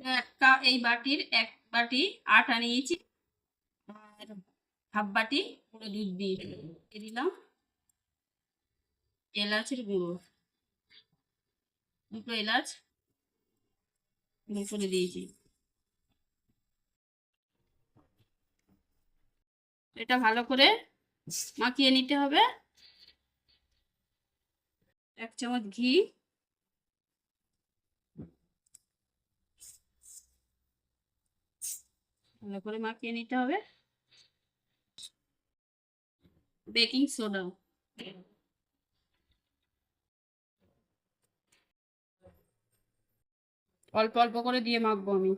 এক এই বাটির এক বাটি আটা নিয়েছি আর হাফ বাটি পুরো দুধ দিয়ে দিলাম। এলাচের গুঁড়ো। দুটো এলাচ করে দিয়েছি। এটা ভালো করে মাখিয়ে নিতে হবে। এক চামচ ঘি ভালো করে মাখিয়ে নিতে হবে। Baking soda. অল্প অল্প করে দিয়ে মাখবো আমি।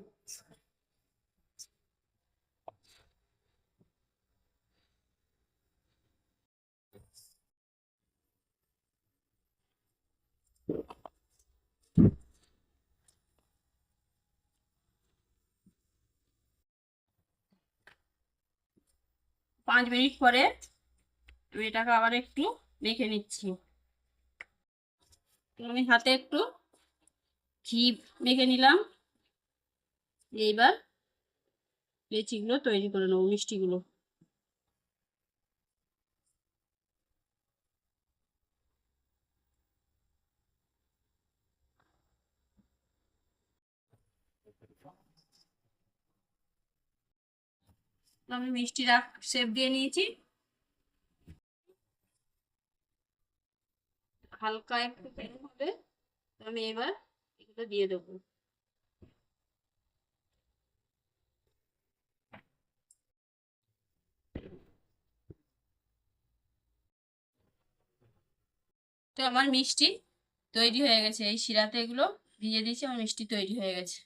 পাঁচ মিনিট পরে আমি এটাকে আবার একটু মেখে নিচ্ছি। আমি হাতে একটু ঘি মেখে নিলাম। এইবার লেচিগুলো তৈরি করে নেব, মিষ্টিগুলো। তো আমি মিষ্টি রাখ শেপ দিয়ে নিয়েছি। হালকা একটু তেল হবে আমি এবার এগুলো দিয়ে দেবো। তো আমার মিষ্টি তৈরি হয়ে গেছে, এই শিরাতে এগুলো ভিজে দিয়েছি, আমার মিষ্টি তৈরি হয়ে গেছে।